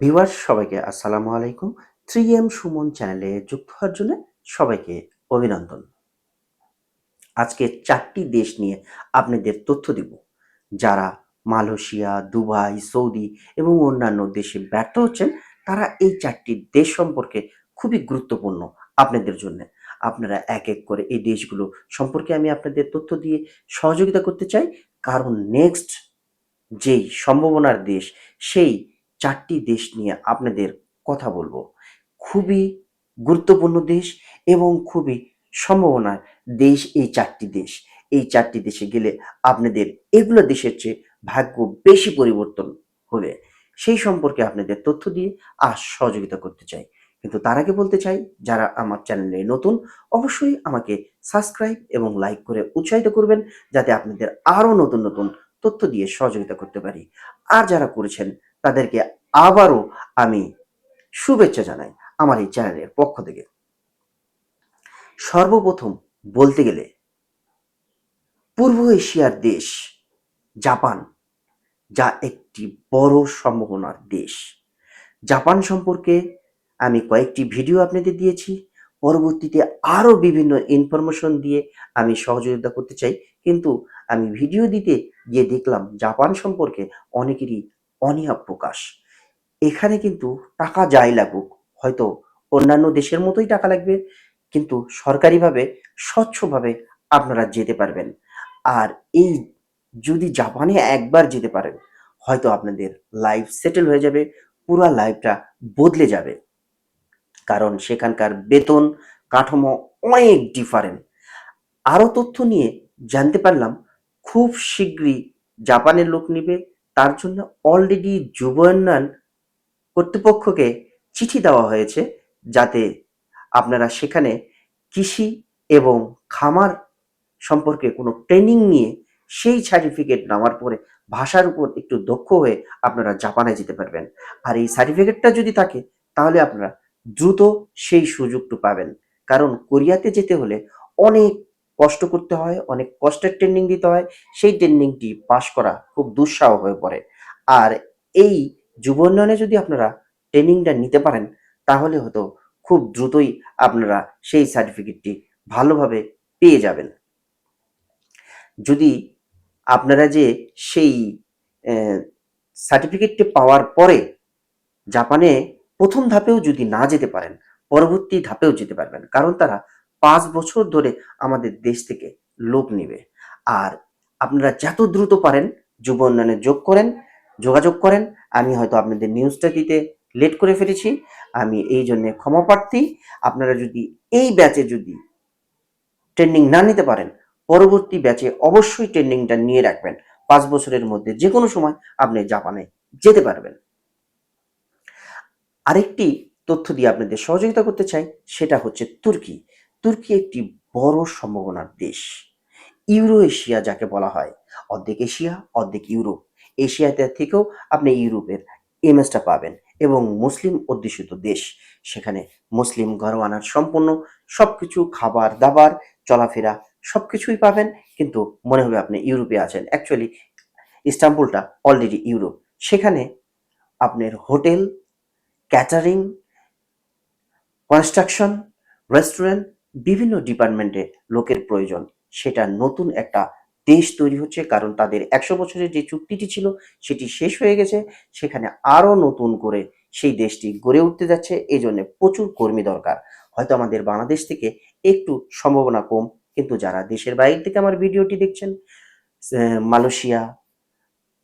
Viewers, সবাইকে আসসালামু আলাইকুম। থ্রি এম সুমন চ্যানেলে যুক্ত হওয়ার জন্য সবাইকে অভিনন্দন। আজকে চারটি দেশ নিয়ে আপনাদের তথ্য দিব। যারা মালয়েশিয়া, দুবাই, সৌদি এবং অন্যান্য দেশে ব্যর্থ হচ্ছেন, তারা এই চারটি দেশ সম্পর্কে খুবই গুরুত্বপূর্ণ আপনাদের জন্য। আপনারা এক এক করে এই দেশগুলো সম্পর্কে আমি আপনাদের তথ্য দিয়ে সহযোগিতা করতে চাই। কারণ নেক্সট যেই সম্ভাবনার দেশ, সেই চারটি দেশ নিয়ে আপনাদের কথা বলব। খুবই গুরুত্বপূর্ণ দেশ এবং খুবই সম্ভাবনার দেশ এই চারটি দেশ। এই চারটি দেশে গেলে আপনাদের এগুলো দেশের চেয়ে ভাগ্য বেশি পরিবর্তন হবে। সেই সম্পর্কে আপনাদের তথ্য দিয়ে আর সহযোগিতা করতে চাই। কিন্তু তার আগে বলতে চাই, যারা আমার চ্যানেলে নতুন, অবশ্যই আমাকে সাবস্ক্রাইব এবং লাইক করে উৎসাহিত করবেন, যাতে আপনাদের আরও নতুন নতুন তথ্য দিয়ে সহযোগিতা করতে পারি। আর যারা করেছেন তাদেরকে আবারও আমি শুভেচ্ছা জানাই আমার এই চ্যানেলের পক্ষ থেকে। সর্বপ্রথম বলতে গেলে, পূর্ব এশিয়ার দেশ জাপান, যা একটি বড় সম্ভাবনার দেশ। জাপান সম্পর্কে আমি কয়েকটি ভিডিও আপনাদের দিয়েছি। পরবর্তীতে আরও বিভিন্ন ইনফরমেশন দিয়ে আমি সহযোগিতা করতে চাই। কিন্তু আমি ভিডিও দিতে গিয়ে দেখলাম, জাপান সম্পর্কে অনেকেরই অনীহা প্রকাশ। এখানে কিন্তু টাকা যাই লাগুক, হয়তো অন্যান্য দেশের মতোই টাকা লাগবে, কিন্তু সরকারিভাবে, স্বচ্ছভাবে আপনারা যেতে পারবেন। আর এই যদি জাপানে একবার যেতে পারেন, হয়তো আপনাদের লাইফ সেটেল হয়ে যাবে, পুরা লাইফটা বদলে যাবে। কারণ সেখানকার বেতন, কাঠামো অনেক ডিফারেন্ট আরও তথ্য নিয়ে জানতে পারলাম, খুব শীঘ্রই জাপানের লোক নিবে তার জন্য অলরেডি যুব উন্নয়ন কর্তৃপক্ষকে চিঠি দেওয়া হয়েছে যাতে আপনারা সেখানে কৃষি এবং খামার সম্পর্কে কোনো ট্রেনিং নিয়ে সেই সার্টিফিকেট নেওয়ার পরে ভাষার উপর একটু দক্ষ হয়ে আপনারা জাপানে যেতে পারবেন। আর এই সার্টিফিকেটটা যদি থাকে, তাহলে আপনারা দ্রুত সেই সুযোগটু পাবেন। কারণ কোরিয়াতে যেতে হলে অনেক কষ্ট করতে হয়, অনেক কষ্টের ট্রেনিং দিতে হয়, সেই ট্রেনিংটি পাশ করা খুব দুঃসাহ হয়ে পড়ে। আর এই যুব উন্নয়নে যদি আপনারা ট্রেনিংটা নিতে পারেন, তাহলে হয়তো খুব দ্রুতই আপনারা সেই সার্টিফিকেটটি ভালোভাবে পেয়ে যাবেন। যদি আপনারা যে সেই সার্টিফিকেটটি পাওয়ার পরে জাপানে প্রথম ধাপেও যদি না যেতে পারেন, পরবর্তী ধাপেও যেতে পারবেন, কারণ তারা পাঁচ বছর ধরে আমাদের দেশ থেকে লোক নেবে। আর আপনারা যত দ্রুত পারেন যুব উন্নয়নে যোগ করেন, যোগাযোগ করেন। আমি হয়তো আপনাদের নিউজটা দিতে লেট করে ফেলেছি। আমি এই জন্যে ক্ষমা প্রার্থী। আপনারা যদি এই ব্যাচে যদি ট্রেনিং না নিতে পারেন, পরবর্তী ব্যাচে অবশ্যই ট্রেনিংটা নিয়ে রাখবেন। পাঁচ বছরের মধ্যে যে কোনো সময় আপনি জাপানে যেতে পারবেন। আরেকটি তথ্য দিয়ে আপনাদের সহযোগিতা করতে চাই, সেটা হচ্ছে তুর্কি। তুর্কি একটি বড় সম্ভাবনার দেশ। ইউরো এশিয়া যাকে বলা হয়। অর্ধেক এশিয়া, অর্ধেক ইউরোপ। এশিয়াতে থেকেও আপনি ইউরোপের ইমেজটা পাবেন এবং মুসলিম অধ্যুষিত দেশ। সেখানে মুসলিম ঘরওয়ানার সম্পূর্ণ সব কিছু খাবার দাবার, চলাফেরা সব কিছুই পাবেন। কিন্তু মনে হবে আপনি ইউরোপে আছেন। অ্যাকচুয়ালি ইস্তাম্বুলটা অলরেডি ইউরোপ। সেখানে আপনার হোটেল ক্যাটারিং কনস্ট্রাকশন রেস্টুরেন্ট বিভিন্ন ডিপার্টমেন্টে লোকের প্রয়োজন, সেটা নতুন একটা দেশ তৈরি হচ্ছে, কারণ তাদের একশো বছরের যে চুক্তিটি ছিল, সেটি শেষ হয়ে গেছে। সেখানে আরও নতুন করে সেই দেশটি গড়ে উঠতে যাচ্ছে এই জন্য প্রচুর কর্মী দরকার। হয়তো আমাদের বাংলাদেশ থেকে একটু সম্ভাবনা কম, কিন্তু যারা দেশের বাইরে থেকে আমার ভিডিওটি দেখছেন মালয়েশিয়া,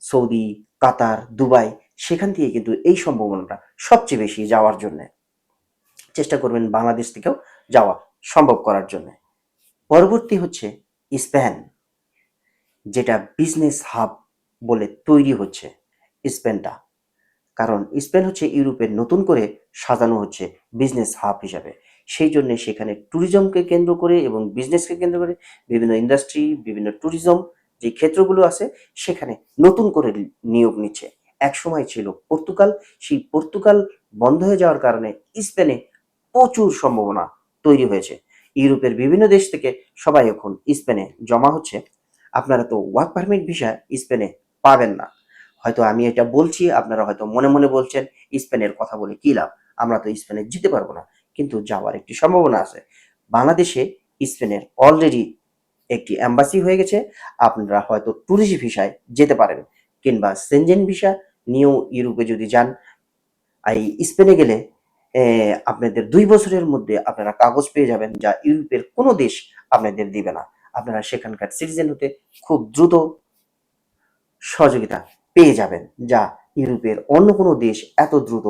সৌদি, কাতার, দুবাই, সেখান থেকে কিন্তু এই সম্ভাবনাটা সবচেয়ে বেশি যাওয়ার জন্য। চেষ্টা করবেন বাংলাদেশ থেকেও যাওয়া। সম্ভব করার জন্য। পরবর্তী হচ্ছে স্পেন, যেটা বিজনেস হাব বলে তৈরি হচ্ছে স্পেনটা। কারণ স্পেন হচ্ছে ইউরোপের নতুন করে সাজানো হচ্ছে বিজনেস হাব হিসাবে। সেই জন্য সেখানে ট্যুরিজমকে কেন্দ্র করে এবং বিজনেসকে কেন্দ্র করে বিভিন্ন ইন্ডাস্ট্রি, বিভিন্ন ট্যুরিজম যে ক্ষেত্রগুলো আছে, সেখানে নতুন করে নিয়োগ নিচ্ছে। এক সময় ছিল পর্তুগাল। সেই পর্তুগাল বন্ধ হয়ে যাওয়ার কারণে স্পেনে প্রচুর সম্ভাবনা তৈরি হয়েছে। ইউরোপের বিভিন্ন দেশ থেকে সবাই এখন স্পেনে জমা হচ্ছে। আপনারা তো ওয়ার্ক পারমিট ভিসা স্পেনে পাবেন না। হয়তো আমি এটা বলছি, আপনারা হয়তো মনে মনে বলছেন, স্পেনের কথা বলে কি লাভ? আমরা তো স্পেনে যেতে পারব না। কিন্তু যাওয়ার একটি সম্ভাবনা আছে। বাংলাদেশে স্পেনের অলরেডি একটি অ্যাম্বাসি হয়ে গেছে। আপনারা হয়তো ট্যুরিস্ট ভিসায় যেতে পারেন কিংবা সেনজেন ভিসা নিউ ইউরোপে যদি যান, এই স্পেনে গেলে আপনাদের দুই বছরের মধ্যে আপনারা কাগজ পেয়ে যাবেন যা ইউরোপের কোনো দেশ আপনাদের দিবে না। আপনারা সেখানকার সিটিজেন হতে খুব দ্রুত সহযোগিতা পেয়ে যাবেন যা ইউরোপের অন্য কোনো দেশ এত দ্রুত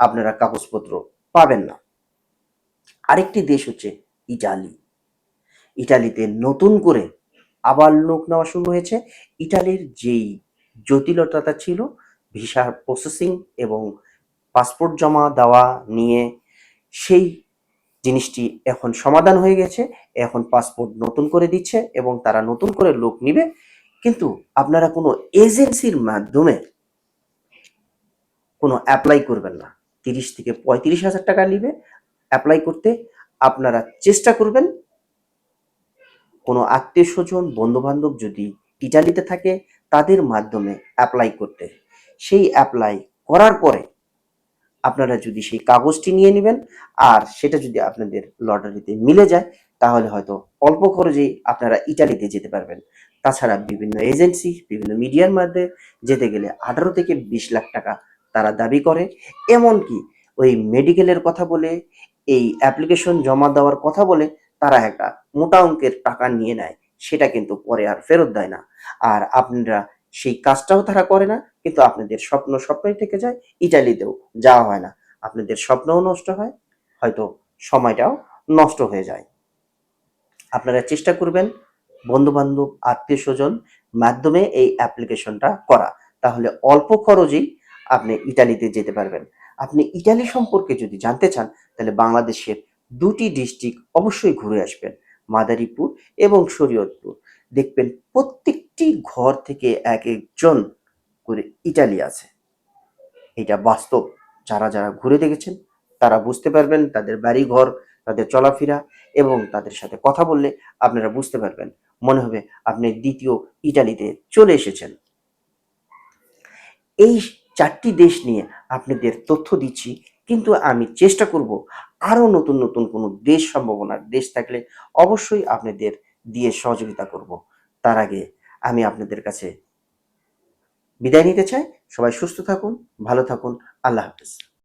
আপনারা কাগজপত্র পাবেন না। আরেকটি দেশ হচ্ছে ইটালি। ইটালিতে নতুন করে আবার লোক নেওয়া শুরু হয়েছে। ইটালির যেই জটিলতা ছিল ভিসার প্রসেসিং এবং পাসপোর্ট জমা দেওয়া নিয়ে সেই জিনিসটি এখন সমাধান হয়ে গেছে, এখন পাসপোর্ট নতুন করে দিচ্ছে এবং তারা নতুন করে লোক নিবে। কিন্তু আপনারা কোনো এজেন্সির মাধ্যমে কোনো অ্যাপ্লাই করবেন না। তিরিশ থেকে পঁয়ত্রিশ হাজার টাকা নিবে। অ্যাপ্লাই করতে আপনারা চেষ্টা করবেন। কোনো আত্মীয় স্বজন বন্ধু বান্ধব যদি ইটালিতে থাকে, তাদের মাধ্যমে অ্যাপ্লাই করতে। সেই অ্যাপ্লাই করার পরে আপনারা যদি সেই কাগজটি নিয়ে নেবেন আর সেটা যদি আপনাদের লটারিতে মিলে যায়, তাহলে হয়তো অল্প খরচেই আপনারা ইটালিতে যেতে পারবেন। তাছাড়া বিভিন্ন এজেন্সি, বিভিন্ন মিডিয়ার মধ্যে যেতে গেলে আঠারো থেকে বিশ লাখ টাকা তারা দাবি করে। এমনকি ওই মেডিকেলের কথা বলে, এই অ্যাপ্লিকেশন জমা দেওয়ার কথা বলে তারা একটা মোটা অঙ্কের টাকা নিয়ে নেয়। সেটা কিন্তু পরে আর ফেরত দেয় না। আর আপনারা সেই কাজটাও তারা করে না, কিন্তু আপনাদের স্বপ্ন স্বপ্নই থেকে যায়। ইটালিতেও যাওয়া হয় না। আপনাদের স্বপ্নও নষ্ট হয়, হয়তো সময়টাও নষ্ট হয়ে যায়। আপনারা চেষ্টা করবেন বন্ধু বান্ধব আত্মীয় স্বজন মাধ্যমে এই অ্যাপ্লিকেশনটা করা। তাহলে অল্প খরচেই আপনি ইটালিতে যেতে পারবেন। আপনি ইটালি সম্পর্কে যদি জানতে চান, তাহলে বাংলাদেশের দুটি ডিস্ট্রিক্ট অবশ্যই ঘুরে আসবেন। মাদারীপুর এবং শরীয়তপুর। দেখবেন প্রত্যেকটি ঘর থেকে এক একজন করে ইটালি আছে। এটা বাস্তব। যারা যারা ঘুরে দেখেছেন, তারা বুঝতে পারবেন তাদের বাড়ি ঘর তাদের চলাফেরা এবং তাদের সাথে কথা বললে আপনারা বুঝতে পারবেন। মনে হবে আপনি দ্বিতীয় ইটালিতে চলে এসেছেন। এই চারটি দেশ নিয়ে আপনাদের তথ্য দিচ্ছি, কিন্তু আমি চেষ্টা করব আরও নতুন নতুন কোনো দেশ সম্ভাবনার দেশ থাকলে অবশ্যই আপনাদের দিয়ে সহযোগিতা করব। তার আগে আমি আপনাদের কাছে বিদায় নিতে চাই। সবাই সুস্থ থাকুন ভালো থাকুন। আল্লাহ হাফিজ।